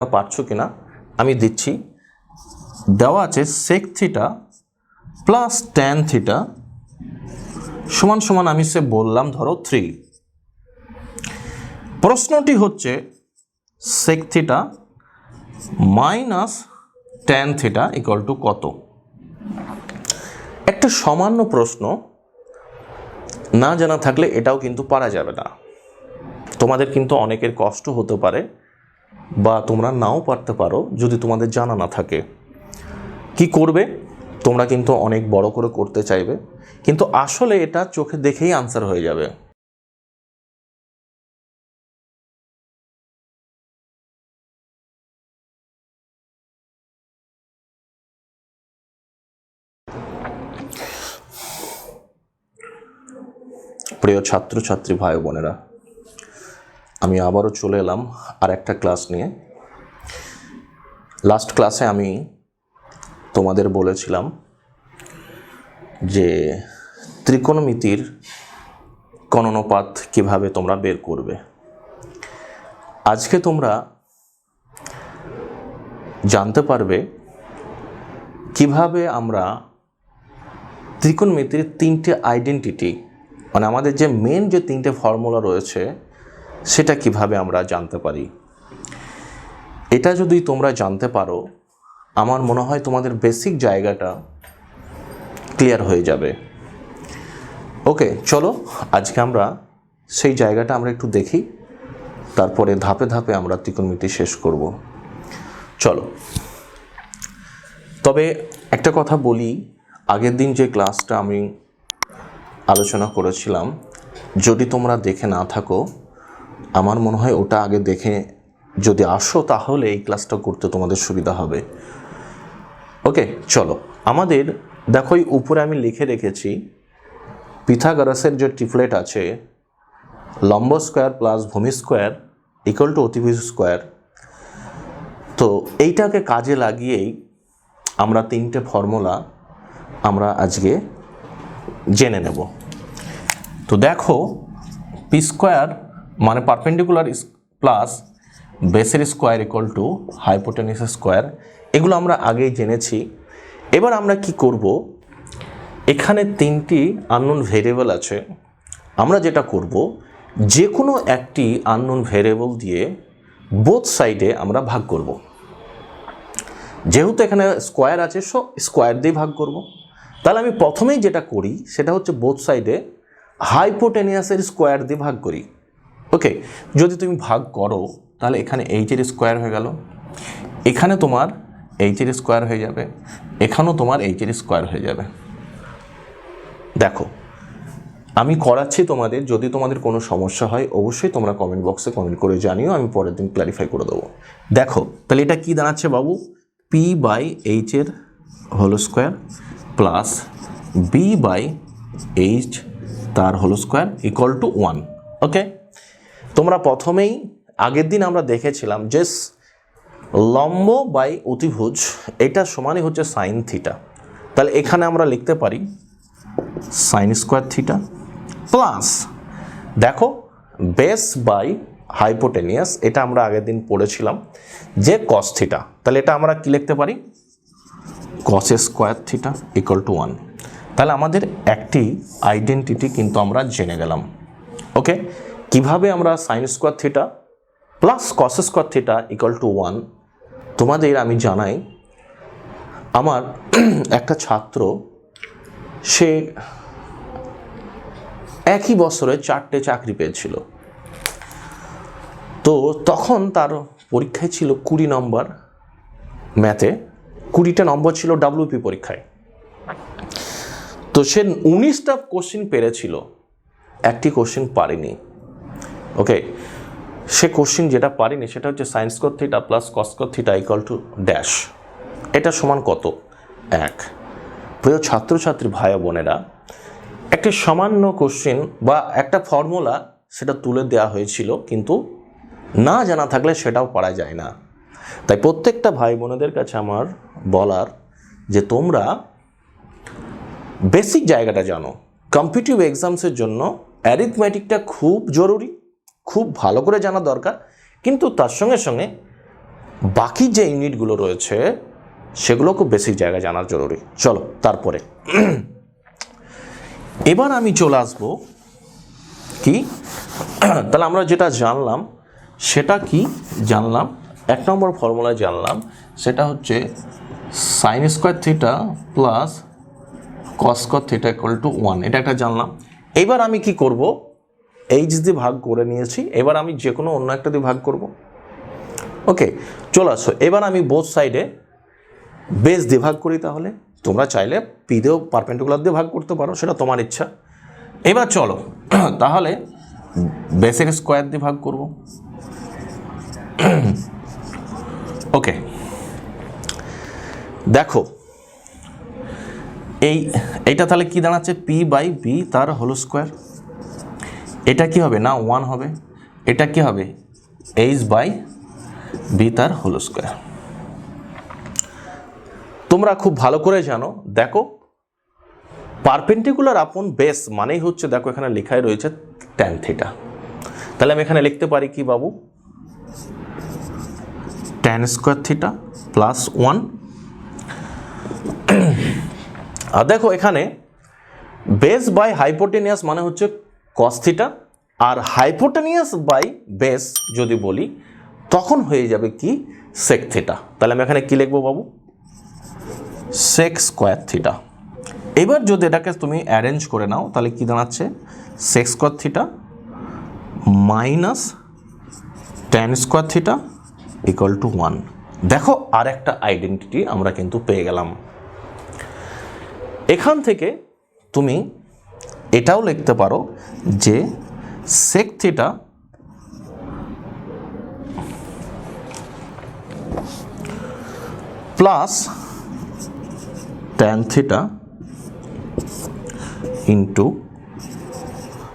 পারছ কিনা, আমি দিচ্ছি। দেওয়া আছে sec theta plus tan theta সমান সমান আমি সে বললাম, ধরো থ্রি প্রশ্নটি হচ্ছে sec theta minus tan theta equal to কত? একটা সামান্য প্রশ্ন, না জানা থাকলে এটাও কিন্তু পারা যাবে না। তোমাদের কিন্তু অনেকের কষ্ট হতে পারে। বা তোমরা নাও পারতে পারো যদি তোমাদের জানা না থাকে। কি করবে? তোমরা কিন্তু অনেক বড় করে করতে চাইবে। কিন্তু আসলে এটা চোখে দেখেই আনসার হয়ে যাবে। প্রিয় ছাত্রছাত্রী ভাই বোনেরা আমি আবারও চলে এলাম আর একটা ক্লাস নিয়ে। লাস্ট ক্লাসে আমি তোমাদের বলেছিলাম যে ত্রিকোণমিতির গণনপাত কীভাবে তোমরা বের করবে। আজকে তোমরা জানতে পারবে কীভাবে আমরা ত্রিকোণমিতির তিনটে আইডেন্টিটি মানে আমাদের যে মেন যে তিনটে ফর্মুলা রয়েছে সেটা কীভাবে আমরা জানতে পারি? এটা যদি তোমরা জানতে পারো, আমার মনে হয় তোমাদের বেসিক জায়গাটা ক্লিয়ার হয়ে যাবে। ওকে চলো, আজকে আমরা সেই জায়গাটা আমরা একটু দেখি, তারপরে ধাপে ধাপে আমরা ত্রিকোণমিতি শেষ করব। চলো। তবে একটা কথা বলি, আগের দিন যে ক্লাসটা আমি আলোচনা করেছিলাম, যদি তোমরা দেখে না থাকো আমার মনে হয় ওটা আগে দেখে যদি আসো তাহলে এই ক্লাসটা করতে তোমাদের সুবিধা হবে। ওকে, চলো। আমাদের, দেখো এই উপরে আমি লিখে রেখেছি, পিথাগারাসের যে ট্রিপলেট আছে, লম্ব স্কোয়ার প্লাস ভূমি স্কোয়ার ইকুয়াল টু অতিভুজ স্কোয়ার। তো এইটাকে কাজে লাগিয়েই আমরা তিনটে ফর্মুলা আমরা আজকে জেনে নেব। তো দেখো পি স্কোয়ার মানে পারপেন্ডিকুলার প্লাস বেসের square equal to hypotenuse square এগুলো আমরা আগেই জেনেছি। এবার আমরা কি করব? এখানে তিনটি আননোন ভেরিয়েবল আছে। আমরা যেটা করব যে কোনো একটি আননোন ভেরিয়েবল দিয়ে বোথ সাইডে আমরা ভাগ করব। যেহেতু এখানে স্কোয়ার আছে সো স্কোয়ার দিয়ে ভাগ করব। তাহলে আমি প্রথমেই যেটা করি, সেটা হচ্ছে বোথ সাইডে হাইপোটেনিয়াসের স্কোয়ার দিয়ে ভাগ করি। ওকে, যদি তুমি ভাগ করো, তাহলে এখানে এইচের স্কোয়ার হয়ে গেল। এখানে তোমার এইচের স্কোয়ার হয়ে যাবে, এখানেও তোমার এইচের স্কোয়ার হয়ে যাবে। দেখো, আমি করাচ্ছি তোমাদের, যদি তোমাদের কোনো সমস্যা হয়, অবশ্যই তোমরা কমেন্ট বক্সে কমেন্ট করে জানিও, আমি পরের দিন ক্ল্যারিফাই করে দেবো। দেখো, তাহলে এটা কি দাঁড়াচ্ছে বাবু? P by এইচের whole square plus B by H তার whole square equal to one okay তোমরা প্রথমেই আগের দিন আমরা দেখেছিলাম যে লম্ব বাই অতিভুজ, এটা সমানই হচ্ছে সাইন থিটা তাহলে এখানে আমরা লিখতে পারি সাইন স্কোয়ার থিটা প্লাস দেখো বেস বাই হাইপোটেনিয়াস এটা আমরা আগের দিন পড়েছিলাম যে কস থিটা তাহলে এটা আমরা কি লিখতে পারি? Cos square theta equal to one তাহলে আমাদের একটি আইডেন্টিটি কিন্তু আমরা জেনে গেলাম। ওকে কীভাবে আমরা sine square theta plus cos square theta equal to one তোমাদের আমি জানাই, আমার একটা ছাত্র, সে একই বছরে চারটে চাকরি পেয়েছিল। তো তখন তার পরীক্ষায় ছিল কুড়ি নম্বর ম্যাথে, কুড়িটা নম্বর ছিল ডাব্লিউপি পরীক্ষায়। তো সে উনিশটা কোশ্চিন পেরেছিল, একটি কোশ্চিন পারেনি। ওকে সে কোশ্চিন যেটা পারেনি সেটা হচ্ছে sine square theta plus cos square theta equal to dash এটা সমান কত? এক। প্রিয় ছাত্রছাত্রী ভাই বোনেরা, একটি সামান্য কোশ্চিন বা একটা ফর্মুলা সেটা তুলে দেওয়া হয়েছিল, কিন্তু না জানা থাকলে সেটাও পারা যায় না। তাই প্রত্যেকটা ভাই বোনেদের কাছে আমার বলার যে তোমরা বেসিক জায়গাটা জানো। কম্পিটিভ এক্সামসের জন্য অ্যারিথমেটিকটা খুব জরুরি। খুব ভালো করে জানা দরকার। কিন্তু তার সঙ্গে সঙ্গে বাকি যে ইউনিটগুলো রয়েছে, সেগুলো খুব বেশি জায়গায় জানার জরুরি। চলো, তারপরে। এবার আমি চলে আসব কি? তাহলে আমরা যেটা জানলাম, সেটা কি জানলাম? এক নম্বর ফর্মুলা জানলাম, সেটা হচ্ছে sine square theta plus cos square theta equal to one এটা একটা জানলাম। এবার আমি কি করব? এইচ দিয়ে ভাগ করে নিয়েছি, এবার আমি যে কোনো অন্য একটা দিয়ে ভাগ করব। ওকে, চলে আসো, এবার আমি বোথ সাইডে বেস দিয়ে ভাগ করি তাহলে। তোমরা চাইলে পি দিয়েও পারপেন্ডিকুলার দিয়ে ভাগ করতে পারো, সেটা তোমার ইচ্ছা। এবার চলো, তাহলে বেসের স্কোয়ার দিয়ে ভাগ করব। ওকে, দেখো, এই, এইটা তাহলে কি দাঁড়াচ্ছে? পি বাই বি তার হোল স্কোয়ার এটা কি হবে? না ওয়ান হবে। এটা কি হবে? এইচ বাই বি তার হোল স্কোয়ার তোমরা খুব ভালো করে জানো, দেখো পারপেন্ডিকুলার আপন বেস মানেই হচ্ছে, দেখো এখানে লেখাই রয়েছে ট্যান থিটা তাহলে আমি এখানে লিখতে পারি কি বাবু? Tan square theta plus one আর দেখো এখানে বেস বাই হাইপোটেনিয়াস মানে হচ্ছে কস থিটা আর হাইপোটেনিয়াস বাই বেস যদি বলি, তখন হয়ে যাবে কি? সেক থিটা তাহলে আমি এখানে কি লিখব বাবু? সেক স্কোয়ার থিটা এবার যদি এটাকে তুমি অ্যারেঞ্জ করে নাও, তাহলে কি দাঁড়াচ্ছে sec square theta minus tan square theta equal to one দেখো, আর একটা আইডেন্টিটি আমরা কিন্তু পেয়ে গেলাম। এখান থেকে তুমি এটাও লিখতে পারো যে sec theta plus tan theta into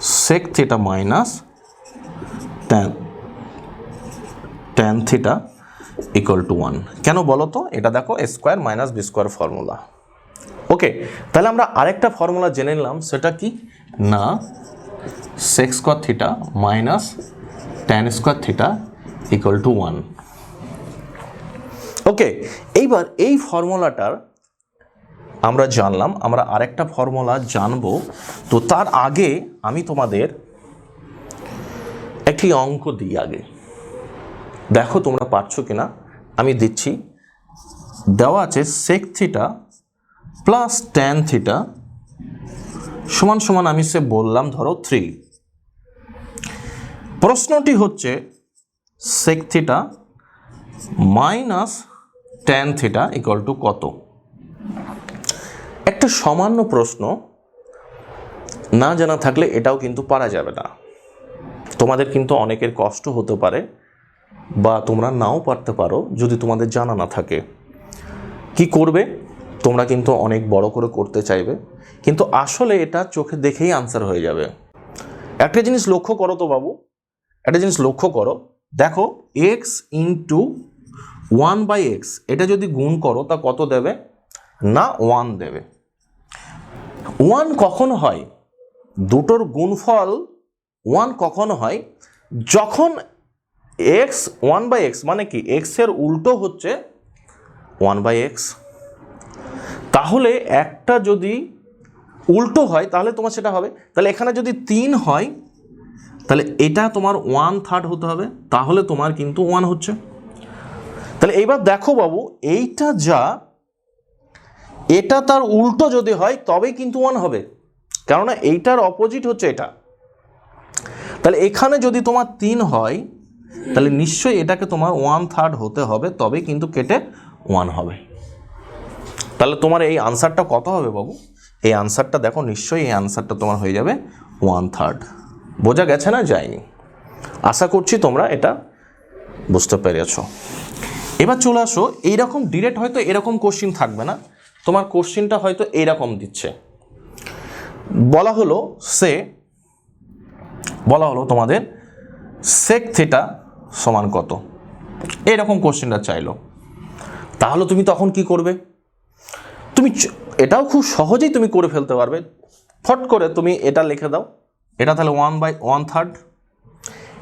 sec theta minus tan tan theta equal to one কেন বলো তো? এটা দেখো square minus B square formula okay তাহলে আমরা আরেকটা ফর্মুলা জেনে নিলাম, সেটা কি? না sec square theta minus tan square theta equal to one okay এইবার এই ফর্মুলাটার আমরা জানলাম, আমরা আরেকটা ফর্মুলা জানব। তো তার আগে আমি তোমাদের একটি অঙ্ক দিই আগে। দেখো তোমরা পারছ কিনা? আমি দিচ্ছি। দেওয়া আছে sec theta plus tan theta সমান সমান আমি সে বললাম, ধরো থ্রি প্রশ্নটি হচ্ছে sec theta minus tan theta equal to কত? একটা সামান্য প্রশ্ন, না জানা থাকলে এটাও কিন্তু পারা যাবে না। তোমাদের কিন্তু অনেকের কষ্ট হতে পারে বা তোমরা নাও পারতে পারো যদি তোমাদের জানা না থাকে। কি করবে? তোমরা কিন্তু অনেক বড় করে করতে চাইবে, কিন্তু আসলে এটা চোখে দেখেই আনসার হয়ে যাবে। একটা জিনিস লক্ষ্য করো তো বাবু, একটা জিনিস লক্ষ্য করো। দেখো X into one by X এটা যদি গুণ করো, তা কত দেবে? না ওয়ান দেবে। ওয়ান কখন হয়? দুটোর গুণফল ওয়ান কখন হয়? যখন এক্স ওয়ান বাই এক্স মানে কি? এক্সের উল্টো হচ্ছে ওয়ান বাই এক্স তাহলে একটা যদি উল্টো হয়, তাহলে তোমার সেটা হবে। তাহলে এখানে যদি তিন হয়, তাহলে এটা তোমার ওয়ান থার্ড হতে হবে, তাহলে তোমার কিন্তু ওয়ান হচ্ছে। তাহলে এইবার দেখো বাবু, এইটা যা, এটা তার উল্টো যদি হয়, তবেই কিন্তু ওয়ান হবে। কেননা এইটার অপোজিট হচ্ছে এটা। তাহলে এখানে যদি তোমার তিন হয়, তাহলে নিশ্চয়ই এটাকে তোমার ওয়ান থার্ড হতে হবে তবে কিন্তু কেটে ওয়ান হবে। তাহলে তোমার এই আনসারটা কত হবে বাবু? এই আনসারটা দেখো, নিশ্চয়ই এই আনসারটা তোমার হয়ে যাবে ওয়ান থার্ড বোঝা গেছে না? যায়নি। আশা করছি তোমরা এটা বুঝতে পেরেছ। এবার চলে আসো, এইরকম ডিরেক্ট হয়তো এরকম কোশ্চিন থাকবে না। তোমার কোশ্চিনটা হয়তো এইরকম দিচ্ছে। বলা হলো সে বলা হলো তোমাদের সেক থেটা সমান কত? এইরকম কোশ্চেনটা চাইলো। তাহলে তুমি তখন কি করবে? তুমি এটাও খুব সহজেই তুমি করে ফেলতে পারবে। ফট করে তুমি এটা লিখে দাও। এটা তাহলে ওয়ান বাই ওয়ান থার্ড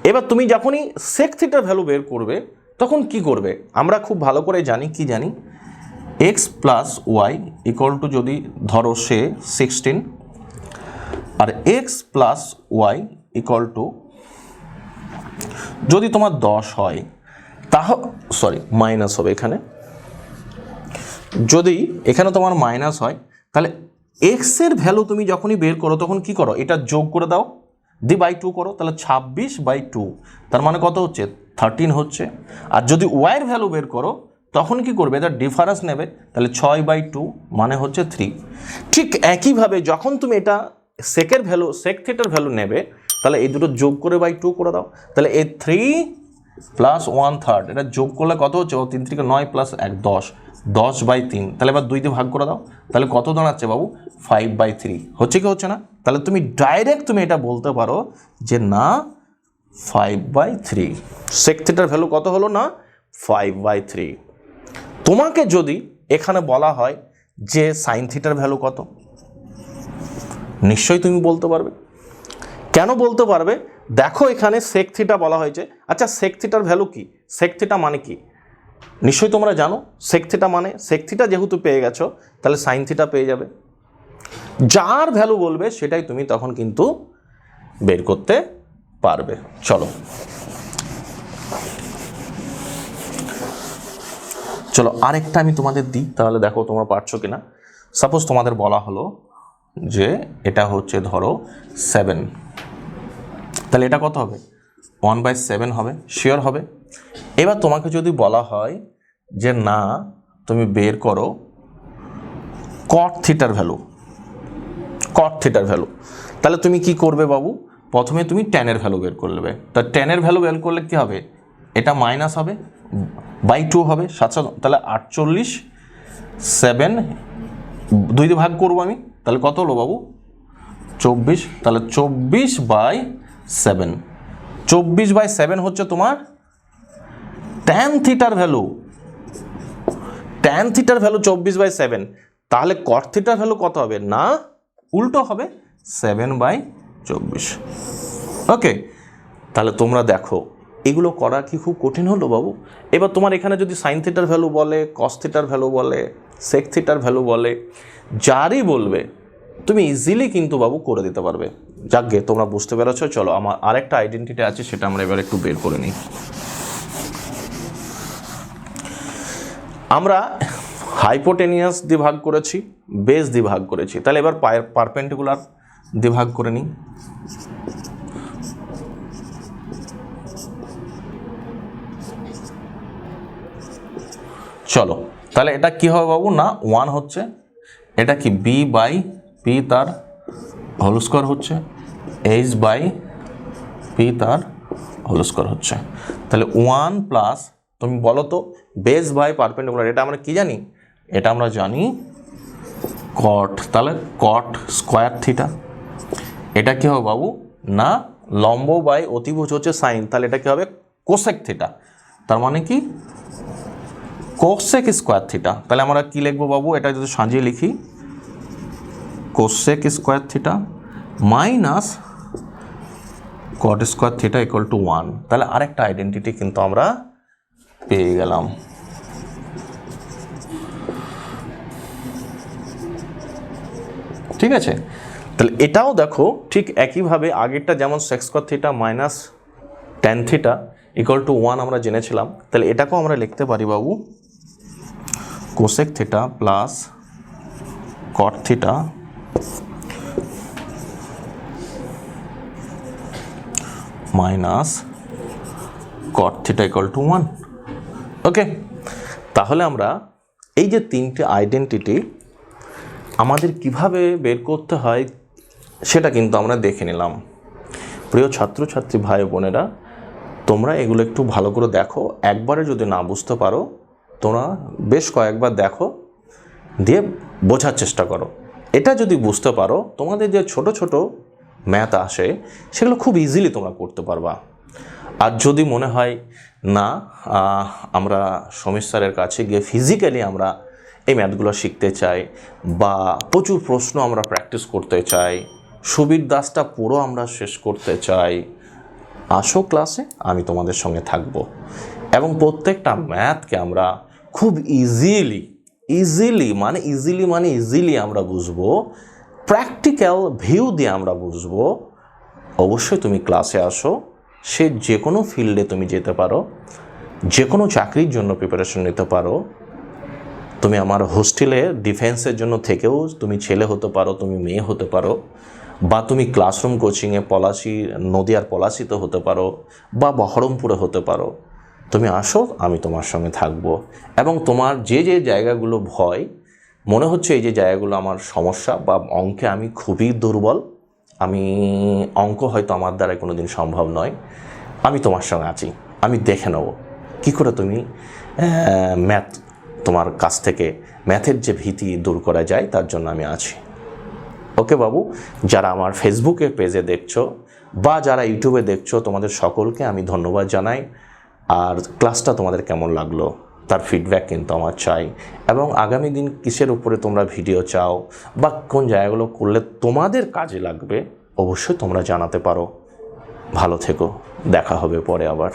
এবার তুমি যখনই সেক থিটার ভ্যালু বের করবে, তখন কি করবে? আমরা খুব ভালো করে জানি, কি জানি? X plus Y equal to যদি ধরো সে sixteen R X plus Y equal to যদি তোমার দশ হয়, তাহ সরি মাইনাস হবে এখানে। যদি এখানে তোমার মাইনাস হয়, তাহলে এক্সের ভ্যালু তুমি যখনই বের করো, তখন কি করো? এটা যোগ করে দাও। দি বাই টু করো, তাহলে ছাব্বিশ বাই টু তার মানে কত হচ্ছে? থার্টিন হচ্ছে। আর যদি ওয়াইয়ের ভ্যালু বের করো, তখন কি করবে? এটা ডিফারেন্স নেবে। তাহলে ছয় বাই টু মানে হচ্ছে থ্রি ঠিক একইভাবে যখন তুমি এটা সেকের ভ্যালু সেক থিটার ভ্যালু নেবে, তাহলে এই দুটো যোগ করে বাই টু করে দাও। তাহলে এই থ্রি প্লাস ওয়ান থার্ড এটা যোগ করলে কত হচ্ছে? ও তিন থেকে নয় প্লাস এক, দশ। দশ বাই তিন। তাহলে এবার দুই দিয়ে ভাগ করে দাও। তাহলে কত দাঁড়াচ্ছে বাবু? ফাইভ বাই থ্রি হচ্ছে কি, হচ্ছে না? তাহলে তুমি ডাইরেক্ট তুমি এটা বলতে পারো যে না ফাইভ বাই থ্রি সেক থিটার ভ্যালু কত হলো না? ফাইভ বাই থ্রি তোমাকে যদি এখানে বলা হয় যে সাইন থিটার ভ্যালু কত, নিশ্চয়ই তুমি বলতে পারবে। কেন বলতে পারবে? দেখো এখানে সেক থিটা বলা হয়েছে। আচ্ছা সেক থিটার ভ্যালু কি? সেক থিটা মানে কি? নিশ্চয়ই তোমরা জানো সেক থিটা মানে সেক থিটা যেহেতু পেয়ে গেছো, তাহলে সাইন থিটা পেয়ে যাবে। যার ভ্যালু বলবে, সেটাই তুমি তখন কিন্তু বের করতে পারবে। চলো। চলো, আরেকটা আমি তোমাদের দিই, তাহলে দেখো তোমরা পারছ কিনা। সাপোজ তোমাদের বলা হলো যে, এটা হচ্ছে ধরো সেভেন তাহলে এটা কত হবে? ওয়ান বাই সেভেন হবে শিওর হবে। এবার তোমাকে যদি বলা হয় যে না, তুমি বের করো কট থিটার ভ্যালু কট থিটার ভ্যালু তাহলে তুমি কি করবে বাবু? প্রথমে তুমি টেনের ভ্যালু বের করে নেবে। তা টেনের ভ্যালু বের করলে কি হবে? এটা মাইনাস হবে বাই টু হবে সাতশো তাহলে আটচল্লিশ সেভেন দুই দিয়ে ভাগ করব আমি। তাহলে কত হলো বাবু? চব্বিশ, তাহলে চব্বিশ বাই সেভেন চব্বিশ বাই সেভেন হচ্ছে তোমার ট্যান থিটার ভ্যালু ট্যান থিটার ভ্যালু চব্বিশ বাই সেভেন তাহলে কট থিটার ভ্যালু কত হবে? না, উল্টো হবে সেভেন বাই চব্বিশ। ওকে তাহলে তোমরা দেখো, এগুলো করা কি খুব কঠিন হলো বাবু? এবার তোমার এখানে যদি সাইন থিটার ভ্যালু বলে কস থিটার ভ্যালু বলে সেক থিটার ভ্যালু বলে, যারই বলবে, তুমি ইজিলি কিন্তু বাবু করে দিতে পারবে। যাকগে তোমরা বুঝতে পেরেছ, চলো আমার আরেকটা আইডেন্টিটি আছে, সেটা আমরা এবার একটু বের করে নিই। আমরা হাইপোটেনিয়াস দিয়ে ভাগ করেছি বেস দিয়ে ভাগ করেছি। তাহলে এবার পারপেন্ডিকুলার দিয়ে ভাগ করে নিই। চলো, তাহলে এটা কি হবে বাবু? না ওয়ান হচ্ছে, এটা কি বি বাই পি তার হোল স্কোয়ার হচ্ছে এইচ বাই পি তার হোল স্কোয়ার হচ্ছে। তাহলে ওয়ান প্লাস তুমি বলো তো বেস বাই পারপেন্ডিকুলার, এটা আমরা কি জানি? এটা আমরা জানি কট তাহলে কট স্কোয়ার থিটা এটা কি হবে বাবু? না, লম্ব বাই অতিভুজ হচ্ছে সাইন তাহলে এটা কি হবে? কোসেক থিটা তার মানে কি? কোসেক স্কোয়ার থিটা তাহলে আমরা কি লিখব বাবু? এটা যদি সাজিয়ে লিখি। Cosec square theta minus cot square theta equal to one তাহলে আরেকটা আইডেন্টিটি কিন্তু আমরা পেয়ে গেলাম। ঠিক আছে? তাহলে এটাও দেখো, ঠিক একইভাবে আগেরটা যেমন sec square theta minus tan theta equal to one আমরা জেনেছিলাম, তাহলে এটাকেও আমরা লিখতে পারি বাবু cosec theta plus cot theta minus cot theta equal to one okay তাহলে আমরা এই যে তিনটে আইডেন্টিটি আমাদের কীভাবে বের করতে হয় সেটা কিন্তু আমরা দেখে নিলাম। প্রিয় ছাত্রছাত্রী ভাই বোনেরা, তোমরা এগুলো একটু ভালো করে দেখো। একবারে যদি না বুঝতে পারো, তোমরা বেশ কয়েকবার দেখো, দিয়ে বোঝার চেষ্টা করো। এটা যদি বুঝতে পারো, তোমাদের যে ছোট ছোট ম্যাথ আসে, সেগুলো খুব ইজিলি তোমরা করতে পারবা। আর যদি মনে হয় না আমরা সমীর স্যারের কাছে গিয়ে ফিজিক্যালি আমরা এই ম্যাথগুলো শিখতে চাই বা প্রচুর প্রশ্ন আমরা প্র্যাকটিস করতে চাই, সুবীর দাসটা পুরো আমরা শেষ করতে চাই। আসো ক্লাসে আমি তোমাদের সঙ্গে থাকব। এবং প্রত্যেকটা ম্যাথকে আমরা খুব ইজিলি ইজিলি মানে ইজিলি মানে ইজিলি আমরা বুঝব প্র্যাকটিক্যাল ভিউ দিয়ে আমরা বুঝব। অবশ্যই তুমি ক্লাসে আসো। সে যে কোনো ফিল্ডে তুমি যেতে পারো, যে কোনো চাকরির জন্য প্রিপারেশন নিতে পারো। তুমি আমার হোস্টেলে ডিফেন্সের জন্য থেকেও তুমি ছেলে হতে পারো, তুমি মেয়ে হতে পারো, বা তুমি ক্লাসরুম কোচিংয়ে পলাশি, নদিয়ার পলাশিতে হতে পারো, বা বহরমপুরে হতে পারো। তুমি আসো, আমি তোমার সঙ্গে থাকব। এবং তোমার যে যে জায়গাগুলো ভয়, মনে হচ্ছে এই যে জায়গাগুলো আমার সমস্যা বা অঙ্কে আমি খুবই দুর্বল আমি অঙ্ক হয়তো আমার দ্বারা কোনো দিন সম্ভব নয়। আমি তোমার সঙ্গে আছি। আমি দেখে নেব। কী করে তুমি ম্যাথ তোমার কাছ থেকে ম্যাথের যে ভীতি দূর করা যায়, তার জন্য আমি আছি। ওকে বাবু, যারা আমার ফেসবুকে পেজে দেখছ বা যারা ইউটিউবে দেখছ, তোমাদের সকলকে আমি ধন্যবাদ জানাই। আর ক্লাসটা তোমাদের কেমন লাগল? তার ফিডব্যাক কিন্তু আমার চাই। এবং আগামী দিন কিসের উপরে তোমরা ভিডিও চাও বা কোন জায়গাগুলো করলে তোমাদের কাজে লাগবে, অবশ্যই তোমরা জানাতে পারো। ভালো থেকো, দেখা হবে পরে আবার।